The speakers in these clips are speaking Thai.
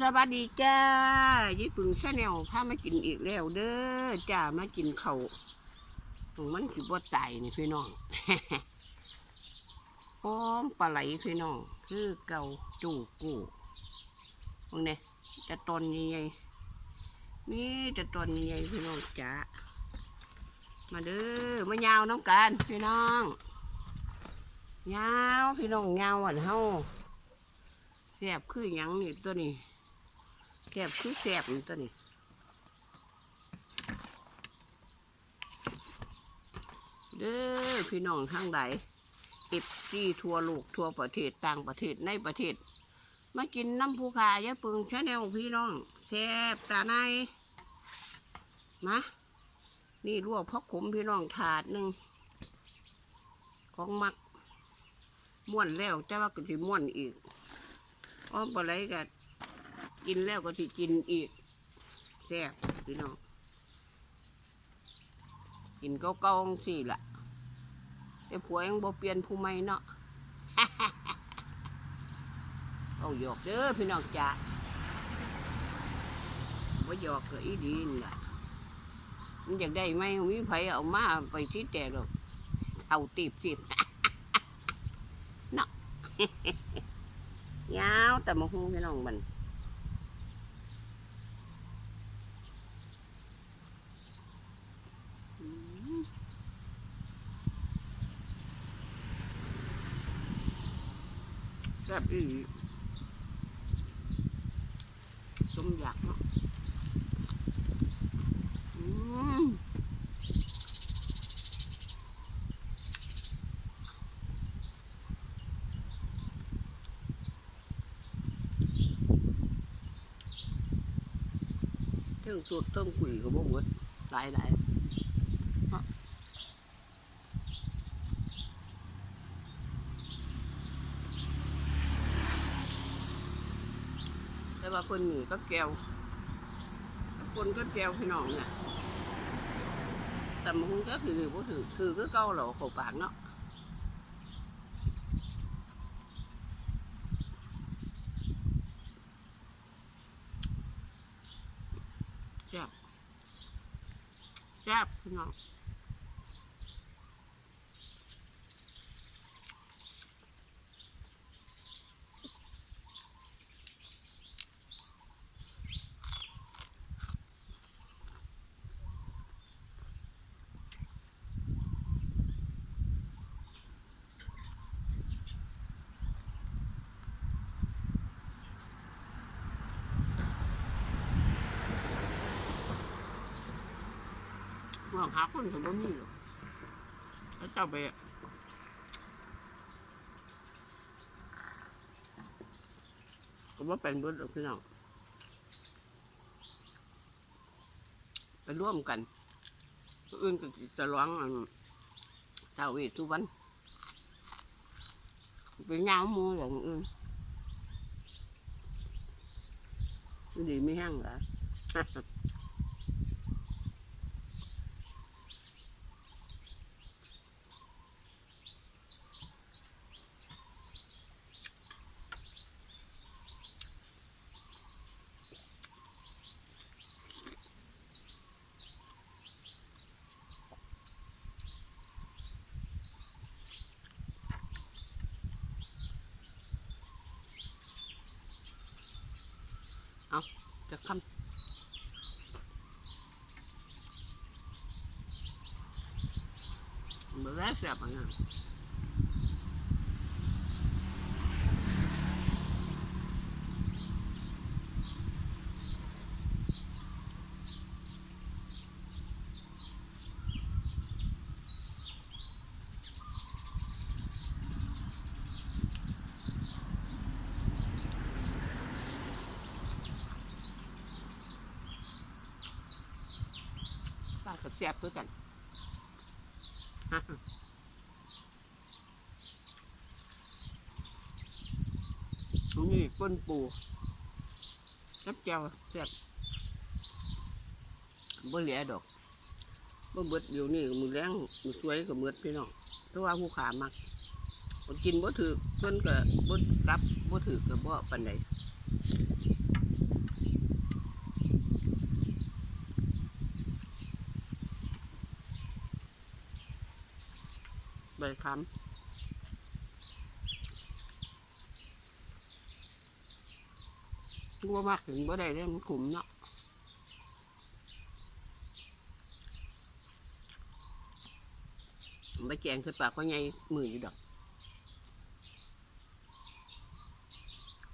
สวัสดีจ้ายี่ปึงชาแนลพามากินอีกแล้วเด้อจ้ามากินเขาวของมันคือบ่ตายนี่พี่น้องหอมปลาไหลพี่น้อง คือเกาจูกูพวกนี้จะตอนใหญ่ๆมีจะตอนใหญ่พี่น้องจ้ามาเด้อมายาวน้ำกันพี่น้องยาวพี่น้องยาวอะเฮาแสบคือหยังนี่ตัวนี้ แสบคือแสบตัวนี้เด้อพี่น้องทั้งหลายเอฟซีทั่วโลกทั่วประเทศต่างประเทศในประเทศ มากินน้ำผู้ขายะปึงชาแนลพี่น้องแสบตาในมานี่ลวกพักขมพี่น้องถาดหนึ่งของมักม้วนแล้วแต่ว่าก็จะม้วนอีกอ้อมปลาไหลก็ กินแล้วก็สิกินอีกแซ่บพี่น้องกินเก่าๆสิละแต่ผัวยังบ่เปลี่ยนผู้ใหม่เนาะเอาหยอกเด้อพี่น้องจ้าว่าหยอกก็อีดีนี่ล่ะมันอยากได้ไหมมีไผเอามาไปที่แต่หรอกเอาตีบสิบเนาะยาวแต่มาหูพี่น้องมันอืม แซ่บอีหลีสมอยากเนาะอืมเท่งสดเท่งกุยก็บ่หมดหลายหลายๆเนาะแต่ ว่าคนนี่ก็แก้วคนก็แก้วพี่น้องเนี่ยแต่มันคงก็ถือบ่ถือถือก็เก่าเหรอเขาปากเนาะแซ่บแซ่บพี่น้อง องหาคนก็บ่มีหรอกแล้วเจ้าไปก็บ่าเป็นเบิดหรอกพี่น้องไปร่วมกันอื่นก็จะร้องอันเจ้าเวททุกวันไปยาวมูอย่างอื่นดีไม่แห้งเหรอ จะคำเแสียบอะนะป้าก็เสียบด้วยกันนี่ก้นปูกับแก้วเสียบบ่เหลือดอกบ่เบิดเดี๋ยวนี้มือแรงมือสวยก็เบิดพี่น้องเพราะว่าผู้ขามักกินบ่ถือเพิ่นก็บ่กลับบ่ถือก็บ่ปานใด ใบคำกูว่ามากถึงบ่ได้เรื่องขุมเนาะไปแจงใส่ปากก็ไงมืออยู่ดอก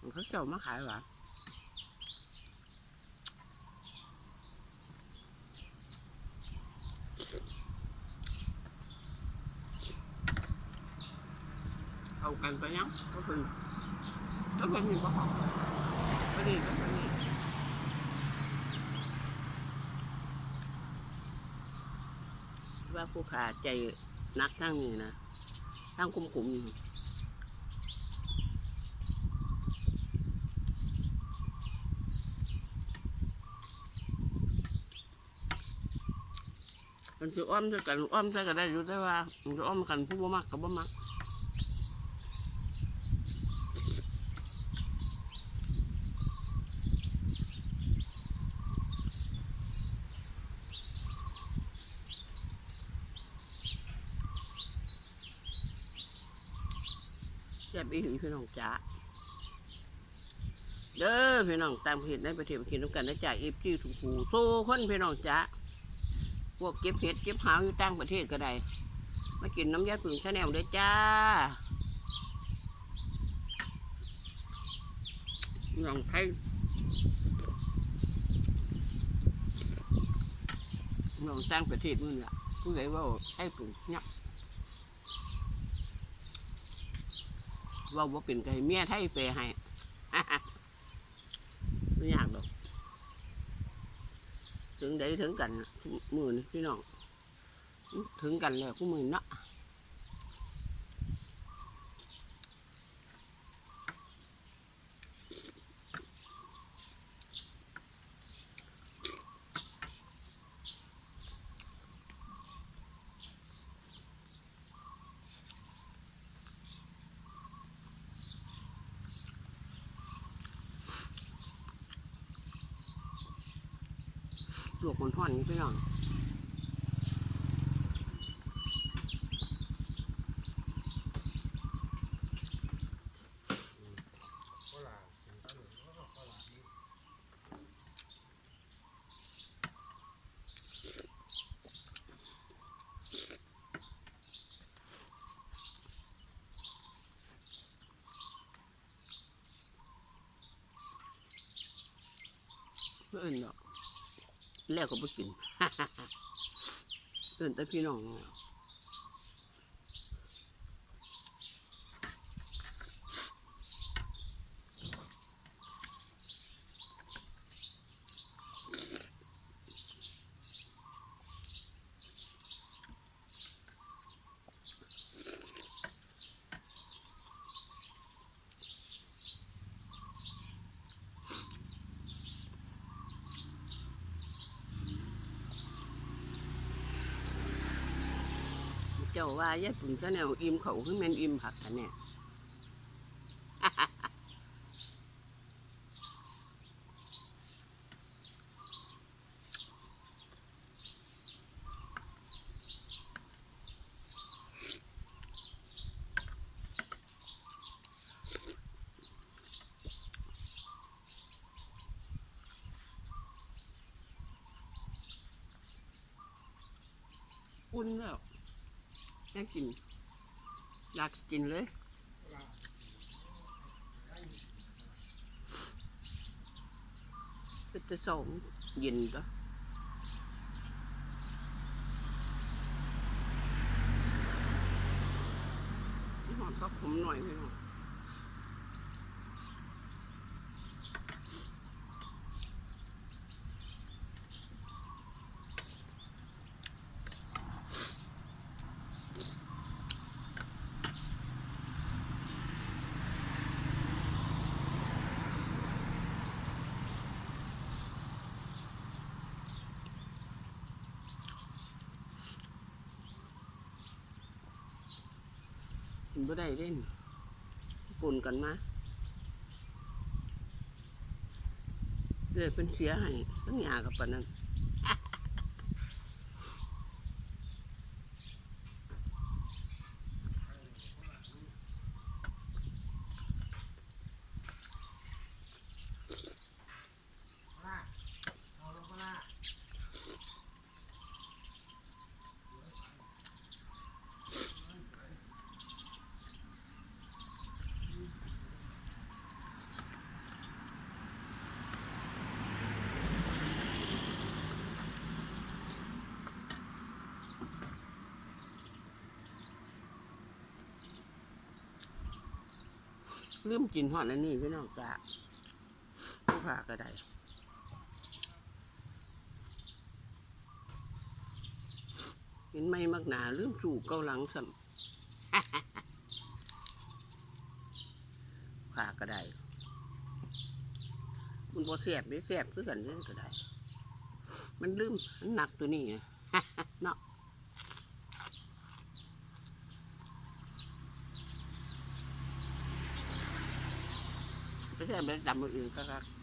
มันเขาเจ้ามาขายหวะเกันไปยังก็คือก็เป็นมีบ่หอมก็ดีก็เป็นว่าผู้ขาใจนักทั้งนี้นะทั้งคุ้มคุ้มมันจะอ้อมด้วยกันอ้อมใส่ก็ได้อยู่แต่ว่ามันจะอ้อมกันผู้บ่มักกับบ่มัก ซ่บอีหลีพี่น้องจ๋าเด้อพี่น้องตามเหตุในประเทศกินน้ำกันได้จากเอฟซีถูกหูโซ่คนพี่น้องจ๋าพวกเก็บเห็ดเก็บหาวอยู่ต่างประเทศก็ได้มากินน้ำยาปืนชาแนลเด้จ้าพี่น้องไทยพี่น้องต่างประเทศมื้อนี่ล่ะผู้ใดเว่าใช้ปืนเนี่ย ว่าว่าเป็นไก่เมียไทยเปรให้ ไม่อยากดอก ถึงได้ถึงกันมือนี่พี่น้อง ถึงกันแล้วกูมือเนาะล วกมันห่อนนี่พี่น้องเพื่นเนาะ แล้วก็ไปกินเอินแต่พี่น้องเนาะเจ้าว่าย่าปุ่นก็แนวอิ่มเขาคือแม่นอิ่มผักกันเนี่ยอุ่นแล้ว ให้กิน อยากกินเลยเป็จะสองเย็นก็หอมก็ผมหน่อยพี่น้อง นบ่ได้เล่นปนกันมาเลยเป็นเสียให้ทั้งยากับปนนั้น ลืมกินหอดอันนี้พี่น้องจ้าผู้พาก็ได้เห็นไหมมักหนาลืมสู่เกาหลังสัมขาก็ได้มันบ่แสบไม่แสบคือกันนี่ก็ได้ มันลืมมันหนักตัวนี้ไงเนาะ ไม่อนไปจำคนอื่นก็ครับ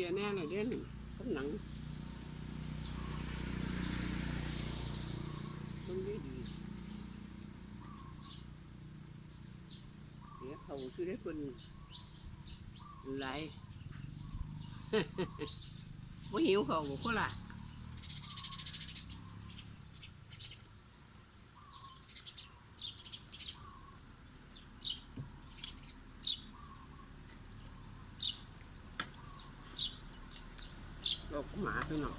ลียแน่หน่อยเด่นต้นหนังต้นดีดีเดี๋ยวเขาชื่อได้คนหลายว่าหิวเขาบอกคนละ หมาตัวหนอย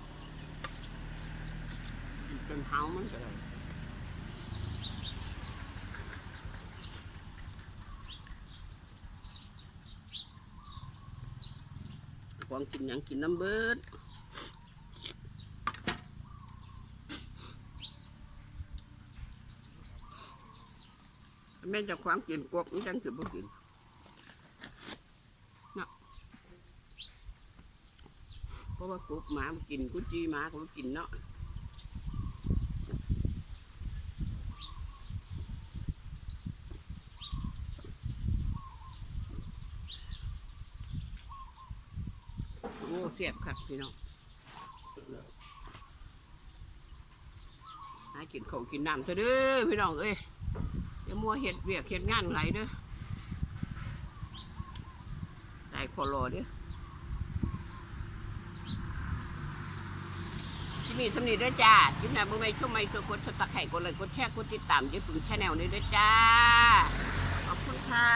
เป็นเฮามันก็ได้ความกินหยังกินน้ำเบิดแม่จะความกินกบมันจังสิบ่กินเนาะเพ ราะว่ากบหมามันกินกุจีหมาก็บ่กินเนาะโอ้เสียบครับพี่น้องหากินข้าวกินน้ำเถอะเด้อพี่น้องเอ้ยอย่ามัวเห็ดเวียกเห็ดงานไหลเด้อได้ขอรอเด้อ นี่สำนีด้วยจ้าที่ไหนบ่ไม่ช่วงไม่ช่วยกดสตักไข่กดเลยกดแชร์กดติดตามยึดปึงชาแนลนี้ด้วยจ้า ขอบคุณค่ะ